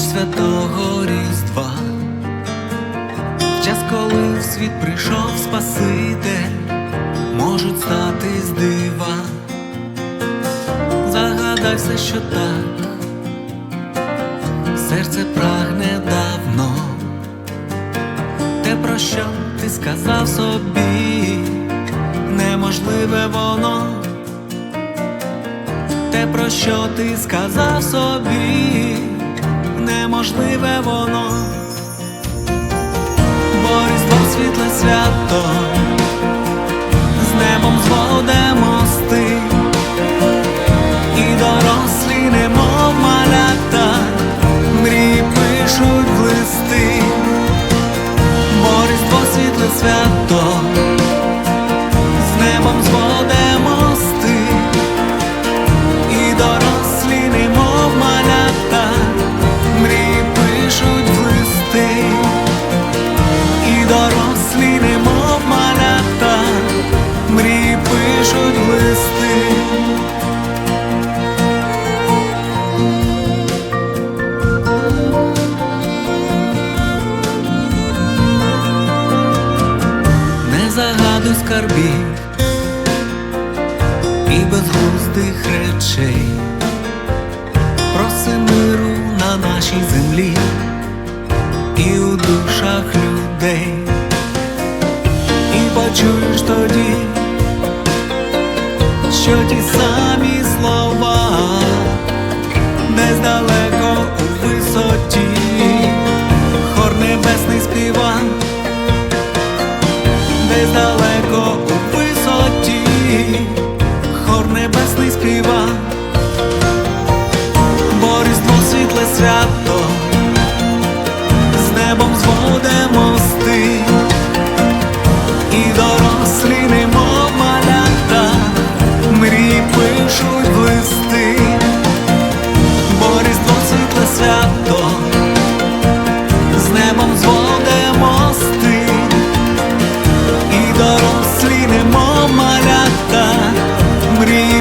святого Різдва, в час, коли в світ прийшов Спаситель, можуть стати з дива. Загадай все, що так, серце прагне давно, те, про що ти сказав собі, неможливе воно. Те, про що ти сказав собі, неможливе воно, бо різдво світле свято, скарбів і безглуздих речей, проси миру на нашій землі і у душах людей, і почуєш тоді, що ті самі слова десь далеко у висоті, хор небесний співав. There's no loco. Guri